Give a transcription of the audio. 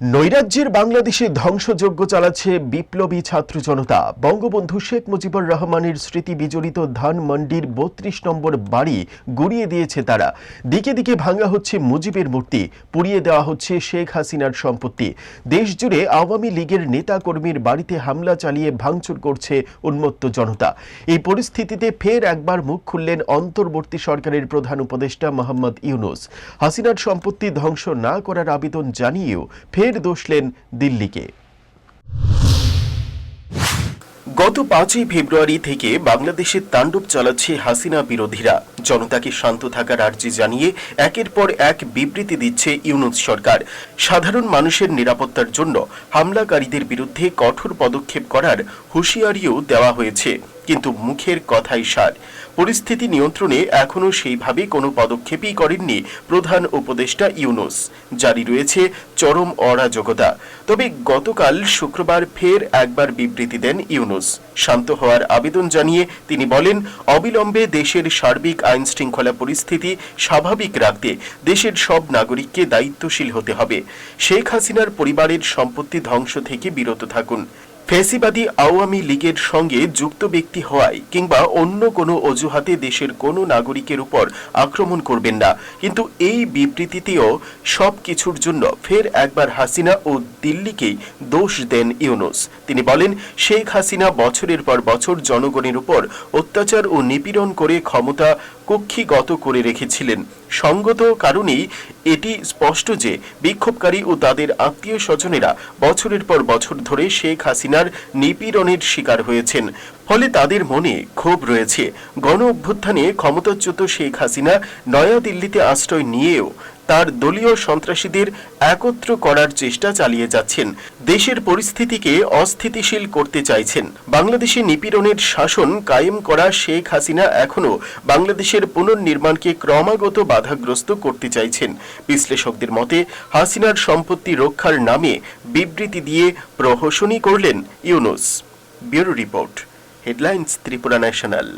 নৈরাজ্যের বাংলাদেশে ধ্বংসযজ্ঞ চালাচ্ছে বিপ্লবী ছাত্র জনতা। বঙ্গবন্ধু শেখ মুজিবুর রহমানের স্মৃতি বিজড়িত ধানমন্ডির বত্রিশ নম্বর বাড়ি গুড়িয়ে দিয়েছে তারা। দিকে দিকে ভাঙা হচ্ছে মুজিবের মূর্তি, পুড়িয়ে দেওয়া হচ্ছে শেখ হাসিনার সম্পত্তি। দেশজুড়ে আওয়ামী লীগের নেতাকর্মীর বাড়িতে হামলা চালিয়ে ভাঙচুর করছে উন্মত্ত জনতা। এই পরিস্থিতিতে ফের একবার মুখ খুললেন অন্তর্বর্তী সরকারের প্রধান উপদেষ্টা মোহাম্মদ ইউনুস। হাসিনার সম্পত্তি ধ্বংস না করার আবেদন জানিয়েও ফের দোষলেন দিল্লিকে। গত পাঁচই ফেব্রুয়ারি থেকে বাংলাদেশে তাণ্ডব চালাচ্ছে হাসিনা বিরোধীরা। জনতাকে শান্ত থাকার আর্জি জানিয়ে একের পর এক বিবৃতি দিচ্ছে ইউনুস সরকার। সাধারণ মানুষের নিরাপত্তার জন্য হামলাকারীদের বিরুদ্ধে কঠোর পদক্ষেপ করার হুঁশিয়ারিও দেওয়া হয়েছে। কিন্তু মুখের কথাই সার। পরিস্থিতি নিয়ন্ত্রণে এখনও সেইভাবে কোনো পদক্ষেপই করেননি প্রধান উপদেষ্টা ইউনুস। জারি রয়েছে চরম অরাজকতা। তবে গতকাল শুক্রবার ফের একবার বিবৃতি দেন ইউনুস। শান্ত হওয়ার আবেদন জানিয়ে তিনি বলেন, অবিলম্বে দেশের সার্বিক আইন শৃঙ্খলা পরিস্থিতি স্বাভাবিক রাখতে দেশের সব নাগরিককে দায়িত্বশীল হতে হবে। শেখ হাসিনার পরিবারের সম্পত্তি ধ্বংস থেকে বিরত থাকুন। ফেসিবাদী আওয়ামী লীগের সঙ্গে যুক্ত ব্যক্তি হওয়ায় কিংবা অন্য কোনো অজুহাতে দেশের কোনো নাগরিকের উপর আক্রমণ করবেন না। কিন্তু এই বিবৃতিতেও সব কিছুর জন্য ফের একবার হাসিনা ও দিল্লিকেই দোষ দেন ইউনুস। তিনি বলেন, শেখ হাসিনা বছরের পর বছর জনগণের উপর অত্যাচার ও নিপীড়ন করে ক্ষমতা কক্ষিগত করে রেখেছিলেন। সঙ্গত কারণেই এটি স্পষ্ট যে বিক্ষোভকারী ও তাদের আত্মীয় স্বজনেরা বছরের পর বছর ধরে শেখ হাসিনার নিপীড়নের শিকার হয়েছেন। ফলে তাদের মনে ক্ষোভ রয়েছে। গণ অভ্যুত্থানে ক্ষমতাচ্যুত শেখ হাসিনা নয়াদিল্লিতে আশ্রয় নিয়েও তার দলীয় সন্ত্রাসীদের একত্র করার চেষ্টা চালিয়ে যাচ্ছেন। দেশের পরিস্থিতিকে অস্থিতিশীল করতে চাইছেন। বাংলাদেশে নিপীড়নের শাসন কায়েম করা শেখ হাসিনা এখনও বাংলাদেশের পুনর্নির্মাণকে ক্রমাগত বাধাগ্রস্ত করতে চাইছেন। বিশ্লেষকদের মতে, হাসিনার সম্পত্তি রক্ষার নামে বিবৃতি দিয়ে প্রহসনই করলেন Yunus. Bureau report, headlines, Tripura national.